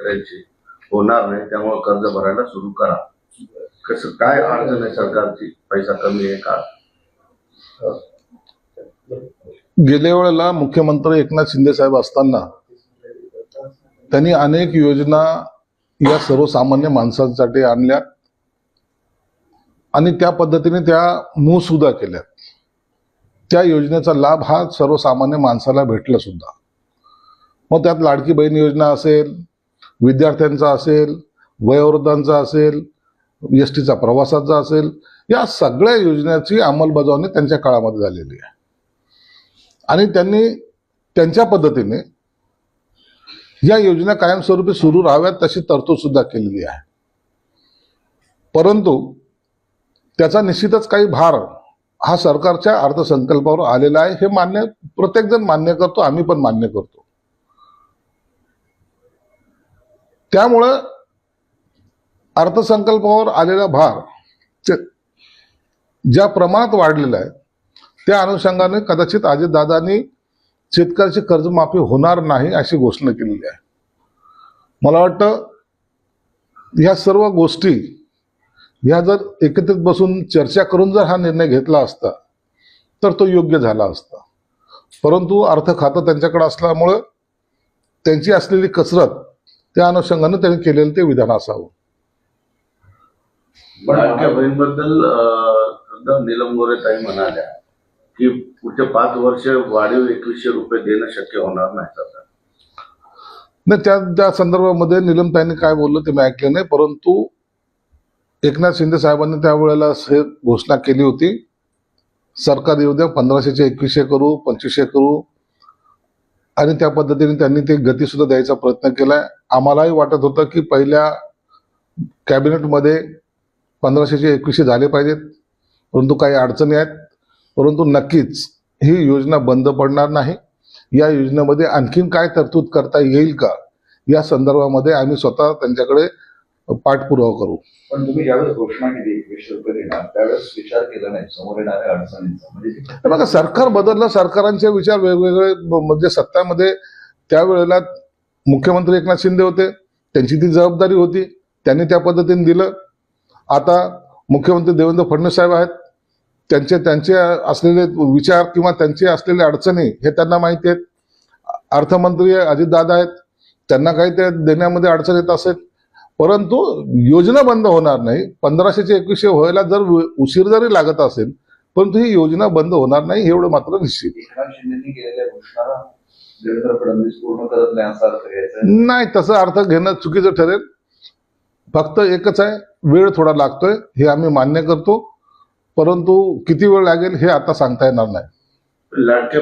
शेतकऱ्यांची होणार नाही त्यामुळे कर्ज भरायला सुरू करा. कसं काय अडचण आहे सरकारची? पैसा कमी आहे का? गेल्या वेळेला मुख्यमंत्री एकनाथ शिंदे साहेब असताना त्यांनी अनेक योजना या सर्वसामान्य माणसांसाठी आणल्या आणि त्या पद्धतीने त्या मूळ सुद्धा केल्या त्या योजनेचा लाभ हा सर्वसामान्य माणसाला भेटला सुद्धा. मग त्यात लाडकी बहीण योजना असेल विद्यार्थ्यांचा असेल वयोवृद्धांचा असेल एस टीचा प्रवासाचा असेल या सगळ्या योजनाची अंमलबजावणी त्यांच्या काळामध्ये झालेली आहे. आणि त्यांनी त्यांच्या पद्धतीने या योजना कायमस्वरूपी सुरू राहाव्यात तशी तरतूद सुद्धा केलेली आहे. परंतु त्याचा निश्चितच काही भार हा सरकारच्या अर्थसंकल्पावर आलेला आहे हे मान्य प्रत्येकजण मान्य करतो आम्ही पण मान्य करतो. त्यामुळं अर्थसंकल्पावर आलेला भार ते- ज्या प्रमाणात वाढलेला आहे त्या अनुषंगाने कदाचित अजितदादांनी शेतकऱ्याची कर्जमाफी होणार नाही अशी घोषणा केलेली आहे. मला वाटतं ह्या सर्व गोष्टी ह्या जर एकत्रित बसून चर्चा करून जर हा निर्णय घेतला असता तर तो योग्य झाला असता. परंतु अर्थ खातं त्यांच्याकडे असल्यामुळं त्यांची असलेली कसरत त्या अनुषंगाने त्यांनी केलेलं ते विधान असावं. बहीणबद्दल अं, सुद्धा नीलम गोरे ताई म्हणाल्या की पुढच्या पाच वर्ष वाढीव एकवीसशे रुपये देणं शक्य होणार नाही नाही त्या त्या संदर्भामध्ये निलमताईंनी काय बोललं ते मी ऐकले नाही परंतु एकनाथ शिंदे साहेबांनी त्यावेळेला हे घोषणा केली होती सरकार येऊ द्या पंधराशेचे एकवीसशे करू पंचवीसशे करू आणि त्या पद्धतीने त्यांनी ते गती सुद्धा द्यायचा प्रयत्न केलाय. आम्हालाही वाटत होतं की पहिल्या कॅबिनेटमध्ये पंधराशेचे एकवीसशे झाले पाहिजेत. परंतु काही अडचणी आहेत. परंतु नक्कीच ही योजना बंद पडणार नाही. या योजनेमध्ये आणखीन काय तरतूद करता येईल का? या संदर्भामध्ये आम्ही स्वतः त्यांच्याकडे पाठपुरावा करू. पण तुम्ही ज्यावेळेस घोषणा केली एकवीसशे रुपये देणार त्यावेळेस विचार केला नाही. समोर येणाऱ्या अडचणींचा. म्हणजे बघा सरकार बदललं सरकारांचे विचार वेगवेगळे म्हणजे सत्तामध्ये त्यावेळेला मुख्यमंत्री एकनाथ शिंदे होते त्यांची ती जबाबदारी होती त्यांनी त्या पद्धतीने दिलं. आता मुख्यमंत्री देवेंद्र फडणवीस साहेब आहेत त्यांचे त्यांचे असलेले विचार किंवा त्यांचे असलेले अडचणी हे त्यांना माहिती आहेत. अर्थमंत्री अजितदादा आहेत त्यांना काही ते देण्यामध्ये अडचण येत असेल. परंतु योजना बंद होणार नाही पंधराशेचे एकवीसशे व्हायला जर उशीर जरी लागत असेल परंतु ही योजना बंद होणार नाही एवढं मात्र निश्चित देवेंद्र फडणवीस पूर्ण करत नाही असा अर्थ घ्यायचा नाही तसं अर्थ घेणं चुकीचं ठरेल. फक्त एकच आहे वेळ थोडा लागतोय हे आम्ही मान्य करतो. परंतु किती वेळ लागेल हे आता सांगता येणार नाही. लाडक्या